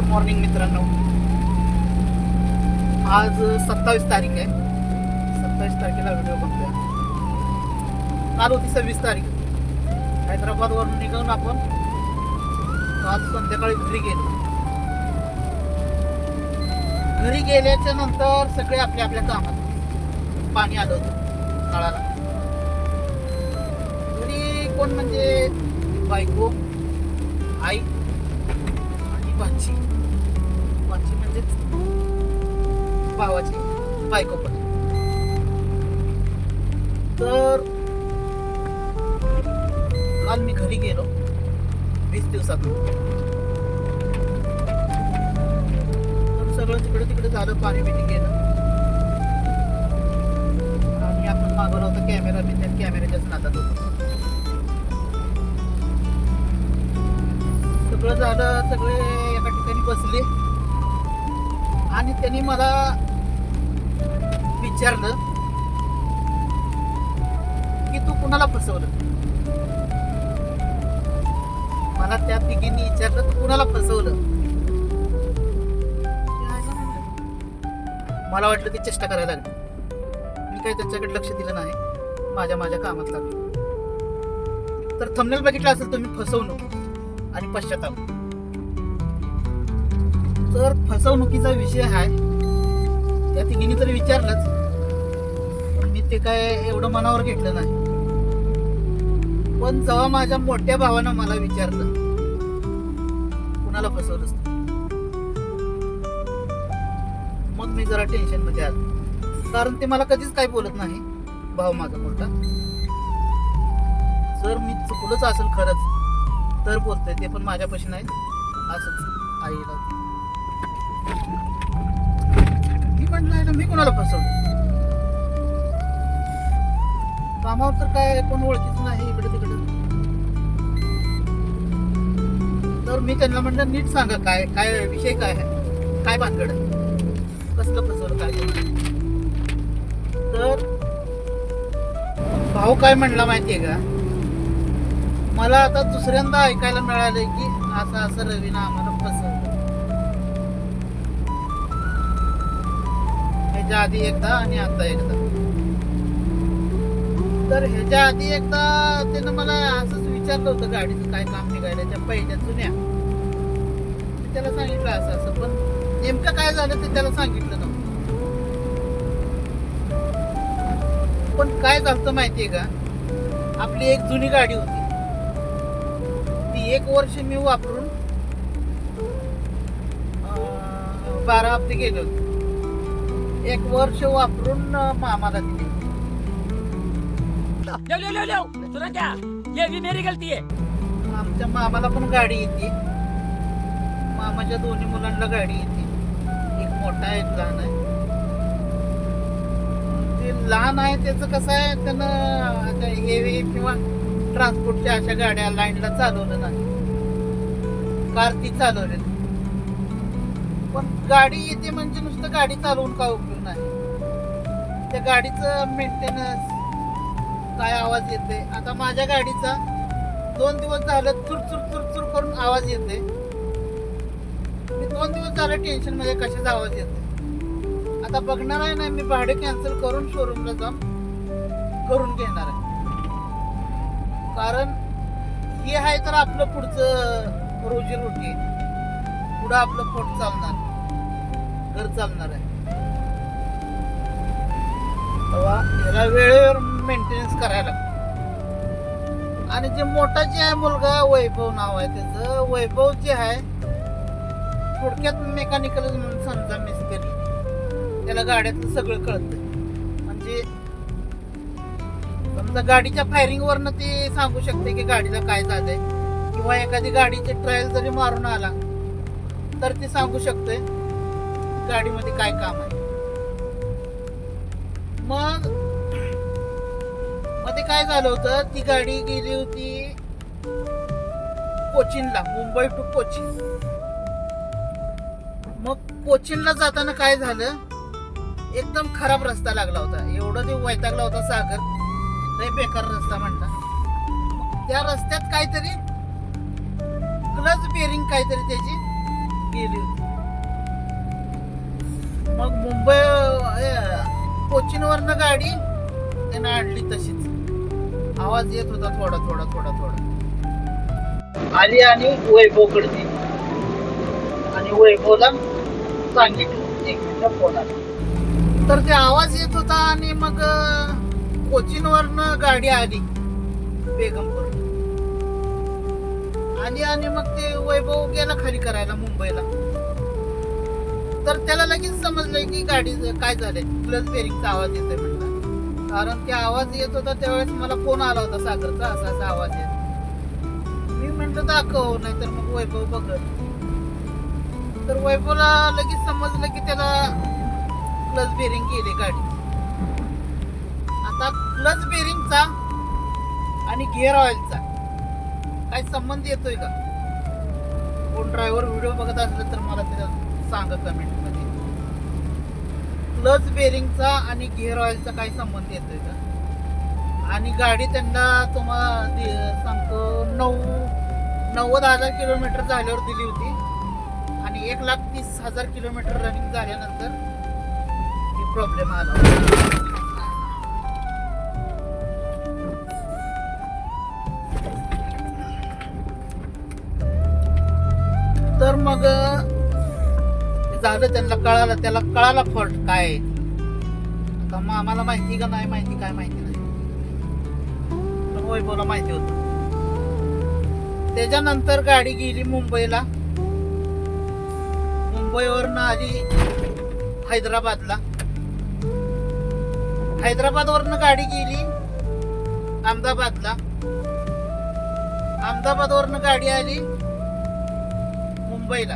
Good morning मित्रांनो. आज सत्तावीस तारीख आहे. सत्तावीस तारखेला व्हिडिओ बघतोय. काल होती सव्वीस तारीख. हैदराबादवरून निघून आपण आज संध्याकाळी घरी गेलो. घरी गेल्याच्यानंतर सगळे आपल्या आपल्या कामात. पाणी आलं होतं नळाला. घरी कोण म्हणजे? बायको आई भाची भाची म्हणजेच भावाची बायको पण तर काल मी घरी गेलो वीस दिवसातून. सगळं तिकडे तिकडे झालं पाणी बिणी गेलं. आणि आपण मागवलं होतं कॅमेरा बी त्या कॅमेऱ्याच्याच नादात होतो. सगळं झालं सगळे बसले. आणि त्यांनी मला विचारलं की तू कुणाला फसवलं? मला त्या तिघींनी विचारलं तू कुणाला फसवलं? मला वाटलं ती चेष्टा करायला लागली. मी काही त्यांच्याकडे लक्ष दिलं नाही. माझ्या माझ्या कामात लागलो. तर थंबनेल बघितलं असेल तुम्ही फसवणूक आणि पश्चाताप. तर फसवणुकीचा विषय आहे. त्या तिघींनी तर विचारलंच. मी ते काय एवढं मनावर घेतलं नाही. पण जेव्हा माझ्या मोठ्या भावानं मला विचारलं कुणाला फसवलंच मग मी जरा टेन्शनमध्ये आलो. कारण ते मला कधीच काही बोलत नाही भाऊ माझा मोठा. जर मी चुकलोच असेल खरंच तर बोलतोय ते पण माझ्यापाशी नाही. असंच आईला. मी म्हटलं ना मी कोणाला फसवलं? कामावर तर काय कोण ओळखीच नाही इकडे तिकडे. तर मी त्यांना म्हणलं नीट सांगा काय काय विषय काय आहे? काय भानगड आहे? कसलं फसवलं काय तर भाऊ काय म्हणला माहितीये का? मला आता दुसऱ्यांदा ऐकायला मिळालंय की असं असं रवीना आम्हाला ह्याच्या आधी एकदा आणि आता एकदा. तर ह्याच्या आधी एकदा त्यानं मला असंच विचारलं होतं गाडीचं काय काम निघायला पहिल्या जुन्या. त्याला सांगितलं असं असं पण नेमकं काय झालं ते त्याला सांगितलं नव्हतं. पण काय झालं माहितीये का? आपली एक जुनी गाडी होती. ती एक वर्ष मी वापरून बारा हप्ते गेले होते. एक वर्ष वापरून मामाला दिली लो लो लो लो सुना क्या ये भी मेरी गलती है आमच्या मामाला पण गाडी येते. मामाच्या दोन्ही मुलांना गाडी येते. एक मोठा आहे एक लहान आहे. ते लहान आहे त्याचं कसं आहे त्यानं आता हेवी किंवा ट्रान्सपोर्टच्या अशा गाड्या लाईनला चालवलं नाही. कार ती चालवलेली. पण गाडी येते म्हणजे नुसतं गाडी चालवून काय उपयोग नाही? त्या गाडीचं मेंटेनन्स काय आवाज येते? आता माझ्या गाडीचा दोन दिवस झालं चुर चुर चुर चुर करून आवाज येते. मी दोन दिवस झालं टेन्शनमध्ये कशाचा आवाज येते? आता बघणार आहे ना मी भाडे कॅन्सल करून शोरूमला जाऊन करून घेणार आहे. कारण हे आहे तर आपलं पुढचं रोजी रोटी. पुढं आपलं पोट चालणार. घर चालणार आहे. तेव्हा ह्याला वेळेवर मेंटेनन्स करायला आणि जे मोठा जे आहे मुलगा वैभव नाव आहे त्याचं. वैभव जे आहे थोडक्यात मेकॅनिकल म्हणून समजा मिस्त्री त्याला गाड्यातलं सगळं कळतं. म्हणजे समजा गाडीच्या फायरिंगवरनं ते सांगू शकते की गाडीला काय झालंय. किंवा एखादी गाडीची ट्रायल जरी मारून आला तर ते सांगू शकते गाडीमध्ये काय काम आहे. मग मग ते काय झालं होतं ती गाडी गेली होती कोचीनला मुंबई टू कोचीन. मग कोचीनला जाताना काय झालं? एकदम खराब रस्ता लागला होता. एवढं ते वैतागला होता सागर. लय बेकार रस्ता म्हणला. त्या रस्त्यात काहीतरी क्लच बेरिंग काहीतरी त्याची गेली होती. मग मुंबई कोचिनवरनं गाडी त्यानं आणली तशीच. आवाज येत होता थोडा थोडा थोडा थोडा. आली आणि वैभवकडे दिली आणि वैभवला सांगितलं एक मिनिट फोन आला. तर ते आवाज येत होता आणि मग कोचिनवरनं गाडी आली. बेगमपूर आणि आणि मग ते वैभव गेला खाली करायला मुंबईला. तर त्याला लगेच समजलंय की गाडी काय झालंय. प्लस बेरिंगचा आवाज येतोय म्हणला. कारण ते आवाज येत होता त्यावेळेस मला फोन आला होता सागरचा असा असा आवाज येत. मी म्हंटल दाखव नाही तर मग वैभव बघत तर वैभवला लगेच समजलं की त्याला प्लस बेरिंग केली गाडी. आता प्लस बेरिंगचा आणि गिअर ऑइलचा काय संबंध येतोय का? कोण ड्रायव्हर व्हिडिओ बघत असलं तर मला त्याला सांगा कमेंटमध्ये. क्लच बेरिंगचा आणि गिअर ऑइलचा काय संबंध येतोय का? आणि गाडी त्यांना तुम्हाला सांगतो नऊ नव्वद हजार किलोमीटर झाल्यावर दिली होती. आणि एक लाख तीस हजार किलोमीटर रनिंग झाल्यानंतर प्रॉब्लेम आला मग झालं त्यांना कळालं त्याला कळाला फॉल्ट काय आहे. आता मग आम्हाला माहिती का नाही माहिती काय माहिती नाही. पण वैभवला माहिती होत. त्याच्यानंतर गाडी गेली मुंबईला. मुंबईवरनं आली हैदराबादला. हैदराबादवरनं गाडी गेली अहमदाबादला. अहमदाबादवरनं गाडी आली. मुंबईला.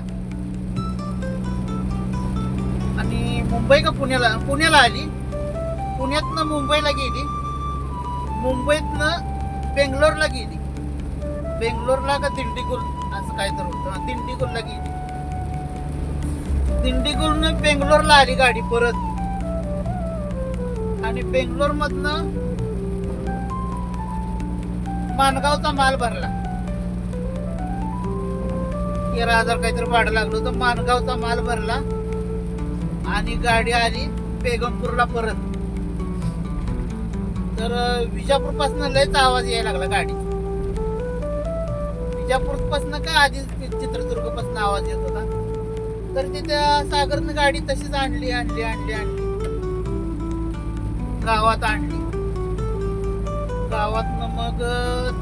आणि मुंबई का पुण्याला? पुण्याला आली. पुण्यातनं मुंबईला गेली. मुंबईतनं बेंगलोरला गेली. बेंगलोरला का दिंडीगुल असं काय तर होतं दिंडीगुलला गेली. दिंडीगुलनं बेंगलोरला आली गाडी परत. आणि बेंगलोर मधनं मानगावचा माल भरला. तेरा हजार काहीतरी भाडं लागलं होतं. मानगावचा माल भरला आणि गाडी आली बेगमपूरला परत. तर विजापूर पासन लयच आवाज यायला लागला गाडी विजापूर पासन काय आधी चित्रदुर्ग पासन आवाज येत होता? तर तिथे सागरनं गाडी तशीच आणली आणली आणली आणली. गावात आणली. गावात मग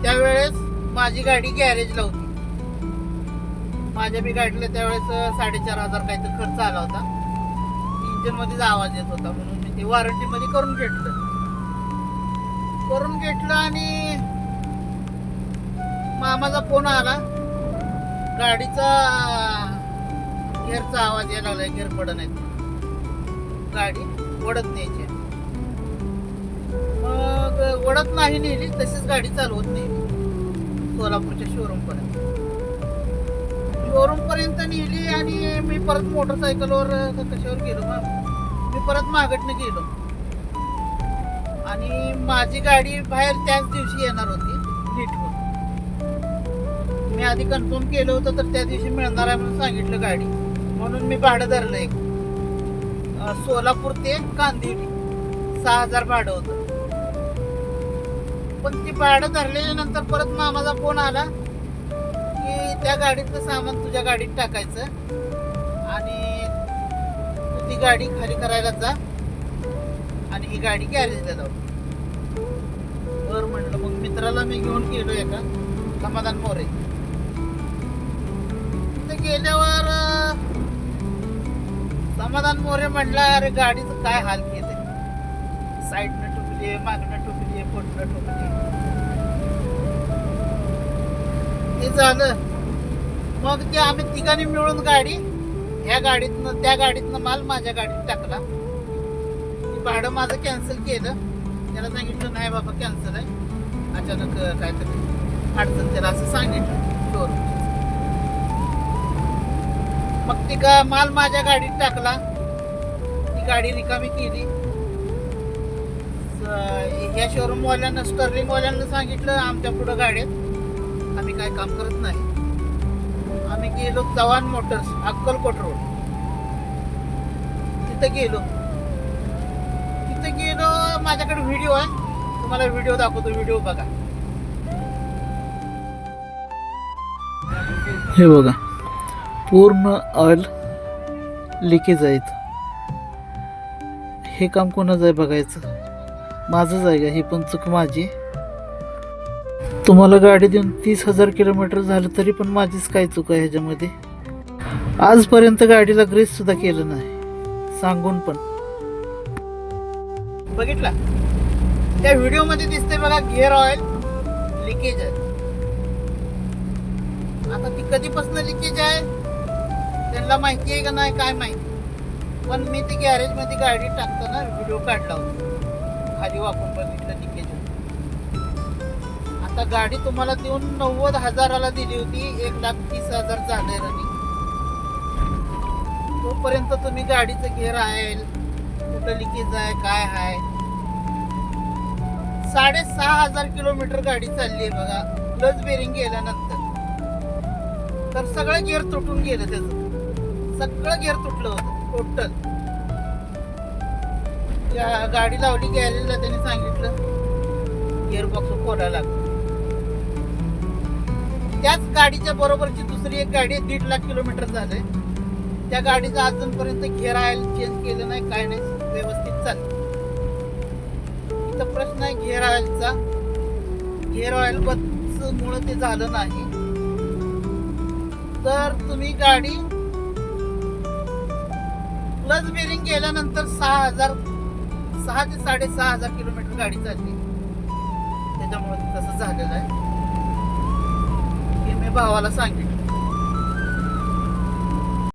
त्यावेळेस माझी गाडी गॅरेजला होती. माझ्या बी गाडीला त्यावेळेस साडेचार हजार काहीतरी खर्च आला होता. इंजिन मध्येच आवाज येत होता म्हणून मी ते वॉरंटी मध्ये करून घेतलं. करून घेतलं आणि मामाचा फोन आला. गाडीचा गेअरचा आवाज यायला लागलाय गेअर पडत नाही गाडी ओढत न्यायची. मग ओढत नाही नेली तशीच गाडी चालवत नाही सोलापूरच्या शोरूम पर्यंत. शोरूम पर्यंत नेली आणि मी परत मोटरसायकलवर कशावर गेलो ना मी परत मागटनं गेलो. आणि माझी गाडी बाहेर त्याच दिवशी येणार होती नीटवर. मी आधी कन्फर्म केलं होतं तर त्या दिवशी मिळणार आहे म्हणून सांगितलं गाडी. म्हणून मी भाडं धरलं एक. सोलापूर ते कांदिवली. सहा हजार भाडं होतं. पण ती भाडं धरल्याच्या नंतर परत मामाचा फोन आला त्या गाडीतलं सामान तुझ्या गाडीत टाकायचं. आणि तू ती गाडी खाली करायला जा. आणि ही गाडी गॅरेजला जाऊ. बरं म्हणलं मग मित्राला मी घेऊन गेलो एका समाधान मोरे. ते गेल्यावर समाधान मोरे म्हटलं अरे गाडीचं काय हाल केले साईडनं ठोकली मागणं ठोकली पोटनं ठोकली ते झालं. मग ते आम्ही तिघांनी मिळून गाडी ह्या गाडीतनं त्या गाडीतनं माल माझ्या गाडीत टाकला. ती भाडं माझं कॅन्सल केलं. त्याला सांगितलं नाही बाबा कॅन्सल आहे. अचानक काहीतरी अडचण त्याला असं सांगितलं शोरूम मग ती का माल माझ्या गाडीत टाकला. ती गाडी रिकामी केली. ह्या शोरूमवाल्यांना शोरूम सांगितलं आमच्या पुढं गाड्यात आम्ही काय काम करत नाही. गेलो चव्हाण मोटर्स अक्कलकोट रोड. तिथं गेलो. तिथं गेलो माझ्याकडे व्हिडिओ आहे. तुम्हाला व्हिडिओ दाखवतो व्हिडिओ बघा. हे बघा पूर्ण ऑइल लिकेज आहे हे काम कोणाचं आहे बघायचं? माझंच आहे का? ही पण चूक माझी तुम्हाला गाडी देऊन तीस हजार किलोमीटर झालं तरी पण माझीच काय चूक आहे ह्याच्यामध्ये? आजपर्यंत गाडीला ग्रेससुद्धा केलं नाही. सांगून पण. बघितला? त्या व्हिडिओमध्ये दिसते बघा गिअर ऑइल लिकेज आहे. आता ती कधीपासून लिकेज आहे? त्यांना माहिती आहे का नाही काय माहिती? पण मी ती गॅरेजमध्ये गाडी टाकताना व्हिडिओ काढला होता. खाली वापरून बघितलं आता गाडी तुम्हाला देऊन नव्वद हजाराला दिली होती. एक लाख तीस हजार झाले रनिंग. तोपर्यंत तुम्ही गाडीचं गेअर आहे कुठं लिकेज आहे काय आहे. साडेसहा हजार किलोमीटर गाडी चालली आहे बघा. क्लच बेरिंग गेल्यानंतर. तर सगळं गिअर तुटून गेलं त्याचं. सगळं गिअर तुटलं होतं टोटल गाडी लावली गॅरेजला त्याने सांगितलं. गिअर बॉक्स खोलायला लागलं. त्याच गाडीच्या बरोबरची दुसरी एक गाडी दीड लाख किलोमीटर झाले त्या गाडीचं अजूनपर्यंत घेर ऑइल चेंज केलं नाही काय नाही व्यवस्थित चाललं इथं प्रश्न आहे घेर ऑइलचा घेर ऑइल मुळे ते झालं नाही. तर तुम्ही गाडी प्लस बेरिंग गेल्यानंतर सहा हजार सहा ते साडेसहा हजार किलोमीटर गाडी चालली. त्याच्यामुळे ते तसं झालेलं आहे. भावाला सांगितलं